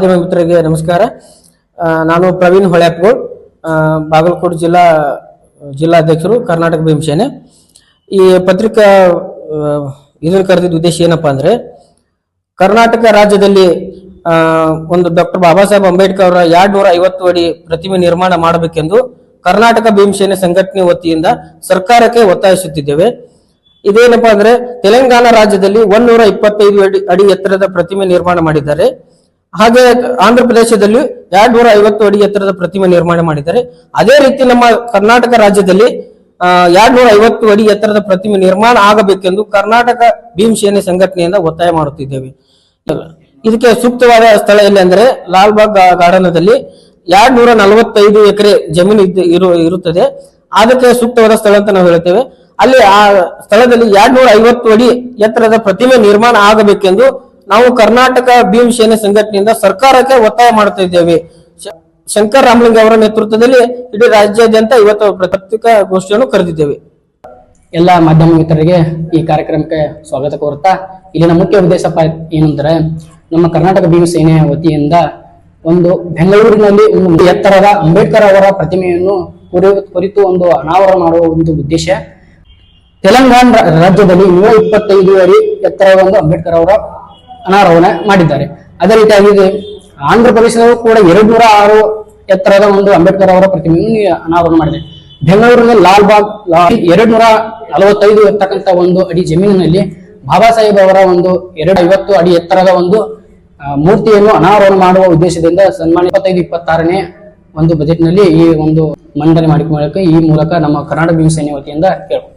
ಮಾಧ್ಯಮ ಮಿತ್ರರಿಗೆ ನಮಸ್ಕಾರ. ನಾನು ಪ್ರವೀಣ್ ಹೊಳ್ಯಾಪ್ಗೋಳ್ ಬಾಗಲಕೋಟೆ ಜಿಲ್ಲಾ, ಜಿಲ್ಲಾಧ್ಯಕ್ಷರು, ಕರ್ನಾಟಕ ಭೀಮಸೇನೆ ಈ ಪತ್ರಿಕಾ ಇದನ್ನು ಕರೆದಿದ್ದ ಉದ್ದೇಶ ಏನಪ್ಪ ಅಂದ್ರೆ, ಕರ್ನಾಟಕ ರಾಜ್ಯದಲ್ಲಿ ಒಂದು ಡಾಕ್ಟರ್ ಬಾಬಾ ಸಾಹೇಬ್ ಅಂಬೇಡ್ಕರ್ ಅವರ ಎರಡ್ ನೂರ ಐವತ್ತು ಅಡಿ ಪ್ರತಿಮೆ ನಿರ್ಮಾಣ ಮಾಡಬೇಕೆಂದು ಕರ್ನಾಟಕ ಭೀಮಸೇನೆ ಸಂಘಟನೆ ವತಿಯಿಂದ ಸರ್ಕಾರಕ್ಕೆ ಒತ್ತಾಯಿಸುತ್ತಿದ್ದೇವೆ. ಇದೇನಪ್ಪ ಅಂದ್ರೆ, ತೆಲಂಗಾಣ ರಾಜ್ಯದಲ್ಲಿ ಒಂದೂರ ಇಪ್ಪತ್ತೈದು ಅಡಿ ಅಡಿ ಎತ್ತರದ ಪ್ರತಿಮೆ ನಿರ್ಮಾಣ ಮಾಡಿದ್ದಾರೆ. ಹಾಗೆ ಆಂಧ್ರ ಪ್ರದೇಶದಲ್ಲಿ ಎರಡ್ ನೂರ ಐವತ್ತು ಅಡಿ ಎತ್ತರದ ಪ್ರತಿಮೆ ನಿರ್ಮಾಣ ಮಾಡಿದ್ದಾರೆ. ಅದೇ ರೀತಿ ನಮ್ಮ ಕರ್ನಾಟಕ ರಾಜ್ಯದಲ್ಲಿ ಎರಡ್ ನೂರ ಐವತ್ತು ಅಡಿ ಎತ್ತರದ ಪ್ರತಿಮೆ ನಿರ್ಮಾಣ ಆಗಬೇಕೆಂದು ಕರ್ನಾಟಕ ಭೀಮಸೇನೆ ಸಂಘಟನೆಯಿಂದ ಒತ್ತಾಯ ಮಾಡುತ್ತಿದ್ದೇವೆ. ಇದಕ್ಕೆ ಸೂಕ್ತವಾದ ಸ್ಥಳ ಎಲ್ಲಿ ಅಂದ್ರೆ ಲಾಲ್ಬಾಗ್ ಗಾರ್ಡನ್ದಲ್ಲಿ ಎರಡ್ ನೂರ ನಲವತ್ತೈದು ಎಕರೆ ಜಮೀನು ಇರು, ಇರುತ್ತದೆ. ಅದಕ್ಕೆ ಸೂಕ್ತವಾದ ಸ್ಥಳ ಅಂತ ನಾವು ಹೇಳ್ತೇವೆ. ಅಲ್ಲಿ ಆ ಸ್ಥಳದಲ್ಲಿ ಎರಡ್ ನೂರ ಐವತ್ತು ಅಡಿ ಎತ್ತರದ ಪ್ರತಿಮೆ ನಿರ್ಮಾಣ ಆಗಬೇಕೆಂದು ನಾವು ಕರ್ನಾಟಕ ಭೀಮಸೇನೆ ಸಂಘಟನೆಯಿಂದ ಸರ್ಕಾರಕ್ಕೆ ಒತ್ತಾಯ ಮಾಡ್ತಾ ಇದ್ದೇವೆ. ಶಂಕರ್ ರಾಮಲಿಂಗ ಅವರ ನೇತೃತ್ವದಲ್ಲಿ ಇಡೀ ರಾಜ್ಯಾದ್ಯಂತ ಇವತ್ತು ಪತ್ರಿಕಾ ಗೋಷ್ಠಿಯನ್ನು ಕರೆದಿದ್ದೇವೆ. ಎಲ್ಲ ಮಾಧ್ಯಮ ಮಿತ್ರರಿಗೆ ಈ ಕಾರ್ಯಕ್ರಮಕ್ಕೆ ಸ್ವಾಗತ ಕೋರುತ್ತಾ, ಇಲ್ಲಿನ ಮುಖ್ಯ ಉದ್ದೇಶಪ್ಪ ಏನಂದ್ರೆ ನಮ್ಮ ಕರ್ನಾಟಕ ಭೀಮ ಸೇನೆಯ ವತಿಯಿಂದ ಒಂದು ಬೆಂಗಳೂರಿನಲ್ಲಿ ಒಂದು ಎತ್ತರದ ಅಂಬೇಡ್ಕರ್ ಅವರ ಪ್ರತಿಮೆಯನ್ನು ಕುರಿ- ಕುರಿತು ಒಂದು ಅನಾವರಣ ಮಾಡುವ ಒಂದು ಉದ್ದೇಶ. ತೆಲಂಗಾಣ ರಾಜ್ಯದಲ್ಲಿ ನೂರ ಇಪ್ಪತ್ತೈದು ಅಡಿ ಎತ್ತರದ ಒಂದು ಅಂಬೇಡ್ಕರ್ ಅವರ ಅನಾವರಣ ಮಾಡಿದ್ದಾರೆ. ಅದೇ ರೀತಿಯಾಗಿ ಆಂಧ್ರ ಪ್ರದೇಶದಲ್ಲೂ ಕೂಡ ಎರಡು ನೂರ ಆರು ಎತ್ತರದ ಒಂದು ಅಂಬೇಡ್ಕರ್ ಅವರ ಪ್ರತಿಮೆಯನ್ನು ಅನಾವರಣ ಮಾಡಿದೆ. ಬೆಂಗಳೂರಿನ ಲಾಲ್ ಬಾಗ್ ಎರಡ್ ನೂರ ನಲವತ್ತೈದು ಇರ್ತಕ್ಕಂಥ ಒಂದು ಅಡಿ ಜಮೀನಿನಲ್ಲಿ ಬಾಬಾ ಸಾಹೇಬ್ ಅವರ ಒಂದು ಎರಡು ಐವತ್ತು ಅಡಿ ಎತ್ತರದ ಒಂದು ಮೂರ್ತಿಯನ್ನು ಅನಾವರಣ ಮಾಡುವ ಉದ್ದೇಶದಿಂದ ಸನ್ಮಾನ ಇಪ್ಪತ್ತೈದು, ಇಪ್ಪತ್ತಾರನೇ ಒಂದು ಬಜೆಟ್ನಲ್ಲಿ ಈ ಒಂದು ಮಂಡನೆ ಮಾಡಿಕೊಳ್ಳಕ್ಕೆ ಈ ಮೂಲಕ ನಮ್ಮ ಕರ್ನಾಟಕ ಭೀಮಸೇನೆ ವತಿಯಿಂದ ಕೇಳ್ಕೊ